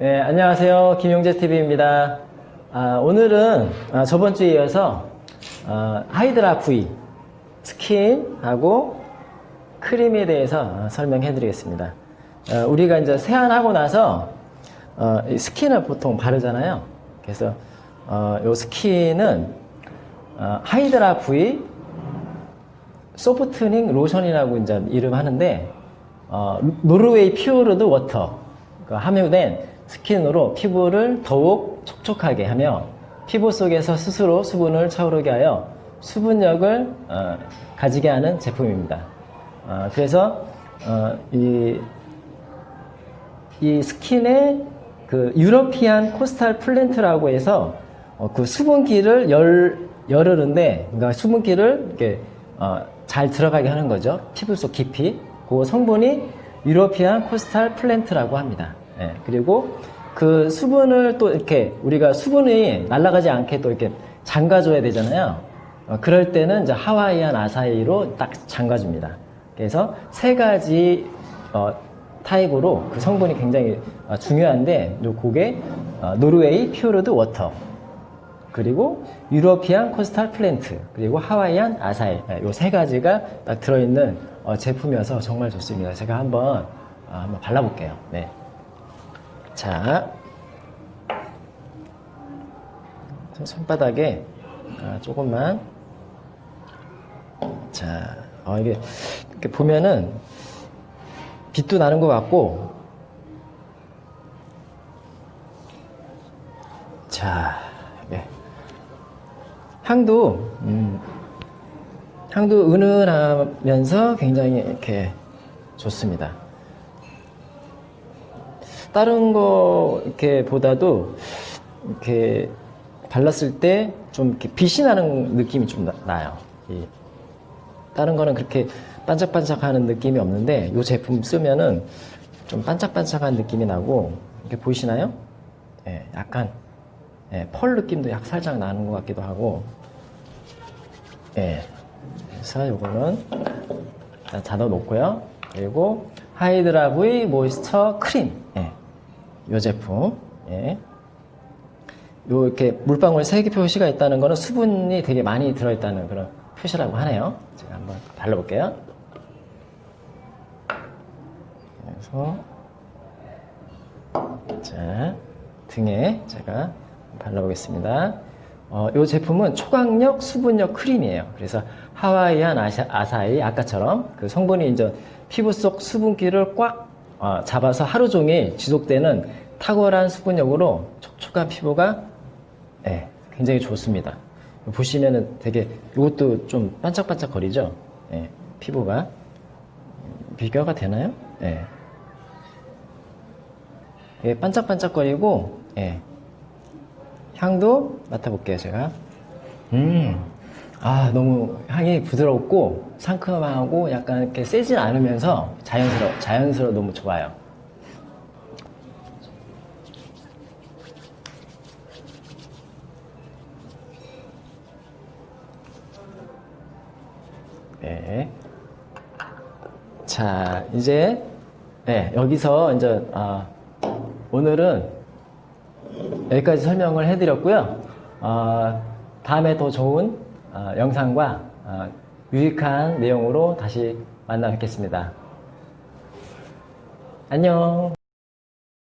네, 안녕하세요. 김용재 TV입니다. 아, 오늘은 아, 저번 주에 이어서 어, 하이드라 V 스킨하고 크림에 대해서 어, 설명해 드리겠습니다. 어, 우리가 이제 세안하고 나서 어, 이 스킨을 보통 바르잖아요. 그래서 어, 이 스킨은 어, 하이드라 V 소프트닝 로션이라고 이제 이름 하는데 어, 노르웨이 퓨어르드 워터 그 함유된 스킨으로 피부를 더욱 촉촉하게 하며 피부 속에서 스스로 수분을 차오르게 하여 수분력을 어, 가지게 하는 제품입니다. 어, 그래서 어, 이, 이 스킨에 그 유러피안 코스탈 플랜트라고 해서 어, 그 수분기를 열, 열으는데 그러니까 수분기를 이렇게 어, 잘 들어가게 하는 거죠. 피부 속 깊이. 그 성분이 유러피안 코스탈 플랜트라고 합니다. 예, 그리고 그 수분을 또 이렇게 우리가 수분이 날아가지 않게 또 이렇게 잠가줘야 되잖아요. 어, 그럴 때는 이제 하와이안 아사히로 딱 잠가줍니다. 그래서 세 가지 어, 타입으로 그 성분이 굉장히 어, 중요한데 요 그게 어, 노르웨이 퓨어르드 워터 그리고 유러피안 코스탈 플랜트 그리고 하와이안 아사히 요 세 가지가 딱 들어있는 어, 제품이어서 정말 좋습니다. 제가 한번 어, 한번 발라볼게요. 네. 자, 손바닥에 아, 조금만 자, 어, 이게 이렇게 보면은 빛도 나는 것 같고 자, 예. 향도 음, 향도 은은하면서 굉장히 이렇게 좋습니다. 다른 거 이렇게 보다도 이렇게 발랐을 때 좀 이렇게 빛이 나는 느낌이 좀 나. 이 다른 거는 그렇게 반짝반짝하는 느낌이 없는데 이 제품 쓰면은 좀 반짝반짝한 느낌이 나고 이렇게 보이시나요? 예, 약간 예, 펄 느낌도 약 살짝 나는 것 같기도 하고 예, 그래서 요거는 일단 닫아 놓고요. 그리고 하이드라 V 모이스처 크림 예, 요 제품 예. 요 이렇게 물방울 세개 표시가 있다는 거는 수분이 되게 많이 들어있다는 그런 표시라고 하네요. 제가 한번 발라볼게요. 그래서 자 등에 제가 발라보겠습니다. 어, 이 제품은 초강력 수분력 크림이에요. 그래서 하와이안 아사, 아사히 아까처럼 그 성분이 이제 피부 속 수분기를 꽉 어, 잡아서 하루 종일 지속되는 탁월한 수분력으로 촉촉한 피부가 예, 굉장히 좋습니다. 보시면은 되게 이것도 좀 반짝반짝 거리죠. 예, 피부가 비교가 되나요? 예. 예, 반짝반짝거리고 예. 향도 맡아볼게요, 제가. 음, 아, 너무 향이 부드럽고 상큼하고 약간 이렇게 세진 않으면서 자연스러워, 자연스러워 너무 좋아요. 네. 자, 이제, 네, 여기서 이제, 아, 오늘은 여기까지 설명을 해드렸고요. 어, 다음에 더 좋은 어, 영상과 어, 유익한 내용으로 다시 만나 뵙겠습니다. 안녕.